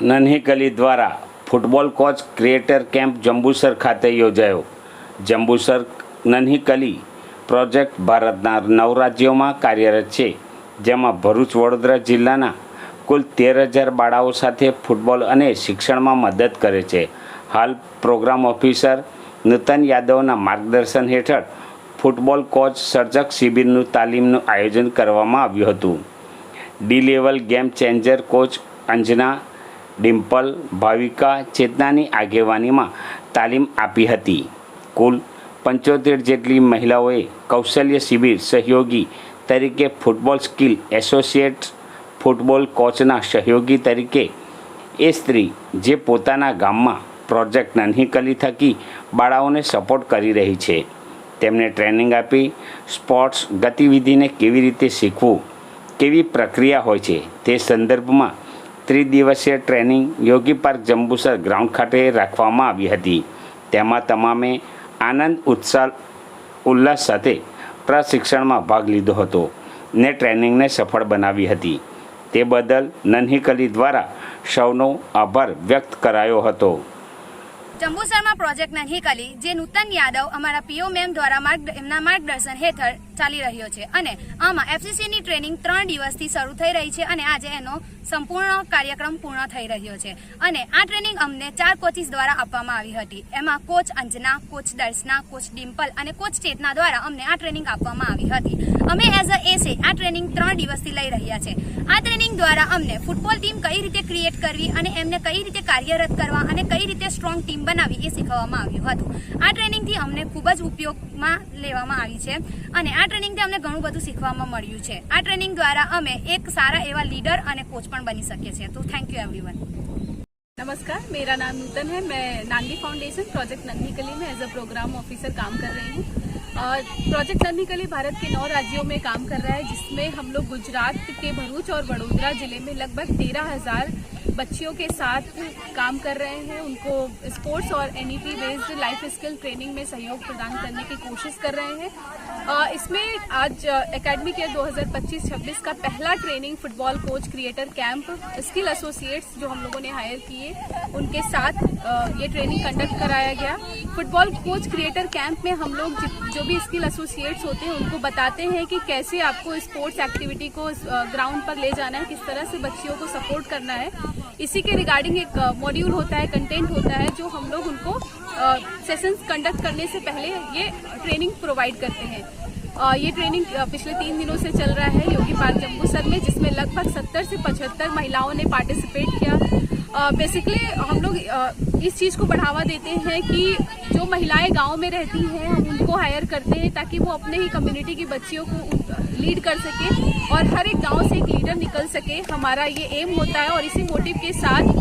નન્હીકલી દ્વારા football coach creator camp Jambusar ખાતે યોજાયો જંબુસર નન્હીકલી પ્રોજેક્ટ ભારતના નવ રાજ્યોમાં કાર્યરત છે જેમાં ભરૂચ વડોદરા જિલ્લાના કુલ તેર હજાર બાળાઓ સાથે ફૂટબોલ અને શિક્ષણમાં મદદ કરે છે હાલ પ્રોગ્રામ ઓફિસર નૂતન યાદવના માર્ગદર્શન હેઠળ ફૂટબોલ કોચ સર્જક શિબિરનું તાલીમનું આયોજન કરવામાં આવ્યું હતું D level game changer coach Anjana Dimple Bhavika ચેતનાની આગેવાનીમાં તાલીમ આપી હતી કુલ પંચોતેર જેટલી મહિલાઓએ કૌશલ્ય શિબિર સહયોગી તરીકે ફૂટબોલ સ્કિલ એસોસિએટ ફૂટબોલ કોચના સહયોગી તરીકે એ સ્ત્રી જે પોતાના ગામમાં પ્રોજેક્ટ નાનહીકલી થકી બાળાઓને સપોર્ટ કરી રહી છે તેમને ટ્રેનિંગ આપી સ્પોર્ટ્સ ગતિવિધિને કેવી રીતે શીખવું કેવી પ્રક્રિયા હોય છે તે સંદર્ભમાં ત્રિદિવસીય training Yogi park Jambusar ground ખાતે રાખવામાં આવી હતી તેમાં તમામે આનંદ ઉત્સાહ ઉલ્લાસ સાથે પ્રશિક્ષણમાં ભાગ લીધો હતો ને ટ્રેનિંગને સફળ બનાવી હતી તે બદલ નન્હીકલી દ્વારા સૌનો આભાર વ્યક્ત કરાયો હતો જંબુસરમાં પ્રોજેક્ટ નન્હીકલી જે નૂતન યાદવ અમારા પીઓ મેમ દ્વારા માર્ગ એમના માર્ગદર્શન હેઠળ ચાલી રહ્યો છે અને આમાં એફસીસીની ટ્રેનિંગ ત્રણ દિવસથી શરૂ થઈ રહી છે અને આજે એનો સંપૂર્ણ કાર્યક્રમ પૂર્ણ થઈ રહ્યો છે અને આ ટ્રેનિંગ અમને ચાર કોચીસ દ્વારા આપવામાં આવી હતી એમાં coach Anjana coach Darshana coach Dimple અને કોચ ચેતના દ્વારા અમને આ ટ્રેનિંગ આપવામાં આવી હતી અમે એઝ અ એસે આ ટ્રેનિંગ ત્રણ દિવસથી લઈ રહ્યા છે આ ટ્રેનિંગ દ્વારા અમને ફૂટબોલ ટીમ કઈ રીતે ક્રિએટ કરવી અને એમને કઈ રીતે કાર્યરત કરવા અને કઈ રીતે સ્ટ્રોંગ ટીમ બનાવી એ શીખવવામાં આવ્યું હતું આ ટ્રેનિંગથી અમને ખૂબ જ ઉપયોગમાં લેવામાં આવી છે અને આ ટ્રેનિંગથી અમને ઘણું બધું શીખવામાં મળ્યું છે આ ટ્રેનિંગ દ્વારા અમે એક સારા એવા લીડર અને કોચ પણ બની શકીએ છીએ તો થેન્ક યુ એવરીવન नमस्कार मेरा नाम नूतन है मैं नांदी फाउंडेशन प्रोजेक्ट नंदी कली में एज अ प्रोग्राम ऑफिसर काम कर रही हूँ प्रोजेक्ट नंदी कली भारत के नौ राज्यों में काम कर रहा है जिसमें हम लोग गुजरात के भरूच और वडोदरा जिले में लगभग तेरह हजार बच्चियों के साथ काम कर रहे हैं उनको स्पोर्ट्स और एन बेस्ड लाइफ स्किल ट्रेनिंग में सहयोग प्रदान करने की कोशिश कर रहे हैं इसमें आज एकेडमिक के 2025-26 का पहला training football coach creator camp skill associates जो हम लोगों ने हायर किए उनके साथ ये ट्रेनिंग कंडक्ट कराया गया फुटबॉल कोच क्रिएटर कैंप में हम लोग जो भी स्किल एसोसिएट्स होते हैं उनको बताते हैं कि कैसे आपको स्पोर्ट्स एक्टिविटी को ग्राउंड पर ले जाना है किस तरह से बच्चियों को सपोर्ट करना है इसी के रिगार्डिंग एक मॉड्यूल होता है कंटेंट होता है जो हम लोग उनको सेशंस कंडक्ट करने से पहले ये ट्रेनिंग प्रोवाइड करते हैं ये ट्रेनिंग पिछले तीन दिनों से चल रहा है योगी पार्क जम्मूसर में जिसमें लगभग सत्तर से पचहत्तर महिलाओं ने पार्टिसिपेट किया बेसिकली हम लोग इस चीज़ को बढ़ावा देते हैं कि जो महिलाएं गांव में रहती हैं हम उनको हायर करते हैं ताकि वो अपने ही कम्युनिटी की बच्चियों को लीड कर सके और हर एक गांव से एक लीडर निकल सके हमारा ये एम होता है और इसी मोटिव के साथ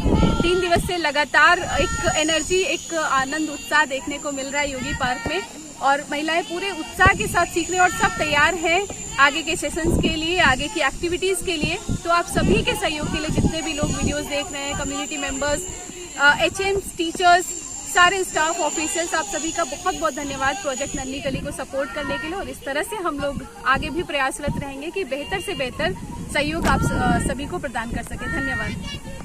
तीन दिवस से लगातार एक एनर्जी एक आनंद उत्साह देखने को मिल रहा है योगी पार्क में और महिलाएं पूरे उत्साह के साथ सीख रहे और सब तैयार हैं आगे के सेशंस के लिए आगे की एक्टिविटीज़ के लिए तो आप सभी के सहयोग के लिए जितने भी लोग वीडियोस देख रहे हैं कम्युनिटी मेंबर्स एच टीचर्स सारे स्टाफ ऑफिसर्स आप सभी का बहुत बहुत धन्यवाद प्रोजेक्ट नन्नी गली को सपोर्ट करने के लिए और इस तरह से हम लोग आगे भी प्रयासरत रहेंगे कि बेहतर से बेहतर सहयोग आप सभी को प्रदान कर सके धन्यवाद